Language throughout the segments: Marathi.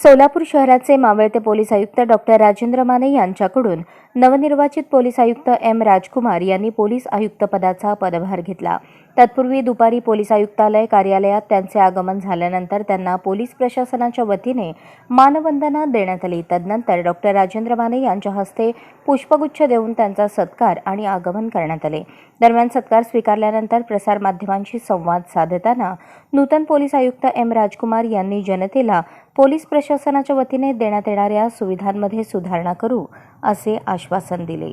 सोलापूर शहराचे मावळते पोलीस आयुक्त डॉक्टर राजेंद्र माने यांच्याकडून नवनिर्वाचित पोलीस आयुक्त एम राजकुमार यांनी पोलीस आयुक्त पदाचा पदभार घेतला. तत्पूर्वी दुपारी पोलीस आयुक्तालय कार्यालयात त्यांचे आगमन झाल्यानंतर त्यांना पोलीस प्रशासनाच्या वतीने मानवंदना देण्यात आली. तदनंतर डॉक्टर राजेंद्र माने यांच्या हस्ते पुष्पगुच्छ देऊन त्यांचा सत्कार आणि आगमन करण्यात आले. दरम्यान सत्कार स्वीकारल्यानंतर प्रसारमाध्यमांशी संवाद साधताना नूतन पोलीस आयुक्त एम राजकुमार यांनी जनतेला पोलीस प्रशासनाच्या वतीने देण्यात येणाऱ्या सुविधांमध्ये सुधारणा करू असे आश्वासन दिले.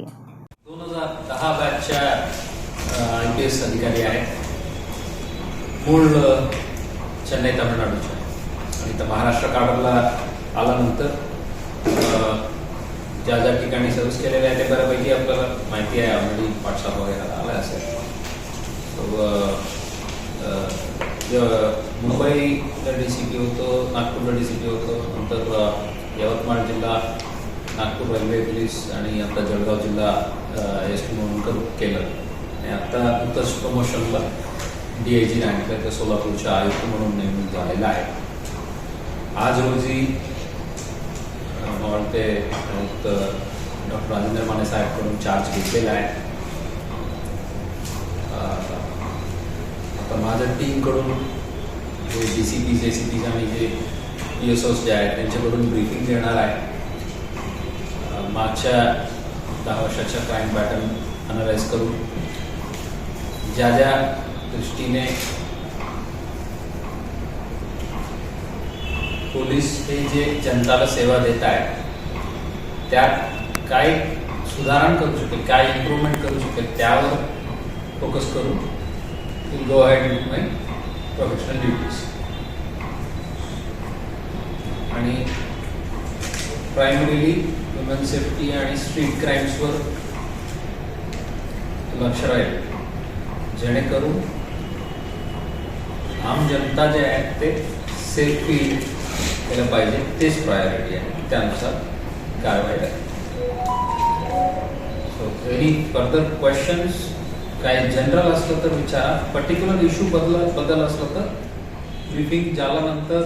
दोन हजार दहा बॅचच्या आय पी एस अधिकारी आहेत. मूळ चेन्नई तामिळनाडूच्या. आणि तर महाराष्ट्र काढला आल्यानंतर ज्या ज्या ठिकाणी सर्व्हिस केलेल्या आहे ते बऱ्यापैकी आपल्याला माहिती आहे. ऑलरेडी व्हॉट्सअप वगैरे आलं असेल. मुंबईला डी सी पी होतो नागपूरला डी सी पी होतो नंतर यवतमाळ जिल्हा नागपूर रेल्वे पोलीस आणि आता जळगाव जिल्हा एस टी म्हणून केलं. आणि आता नुकतंच प्रमोशनला डी आय जी रँक तर सोलापूरच्या आयुक्त म्हणून नेमणूक झालेला आहे. आज रोजी मला वाटते आयुक्त डॉक्टर राजेंद्र माने साहेबकडून चार्ज घेतलेला आहे. आता माझ्या टीमकडून जे D C P J C Ps आम्ही जे पी एस ओस जे आहेत त्यांच्याकडून ब्रीफिंग देणार आहे. मागच्या दहा वर्षाच्या क्राईम पॅटर्न अनालाइज करून ज्या ज्या दृष्टीने पोलीस हे जे जनताला सेवा देत आहेत त्यात काय सुधारण करू शकेल काय इम्प्रूव्हमेंट करू शकेल त्यावर फोकस करून go ahead with professional duties आणि प्रायमरीली वुमेन सेफ्टी आणि स्ट्रीट क्राईम्सवर लक्ष राहील. जेणेकरून आम जनता जे आहेत ते सेफ फील केलं पाहिजे. तेच प्रायोरिटी आहे. त्यानुसार कारवाई राहील सो एनी फर्दर क्वेश्चन्स काय जनरल असलं तर विचारा. पर्टिक्युलर इश्यू बदल बदल असलं तर ब्रीफिंग झाल्यानंतर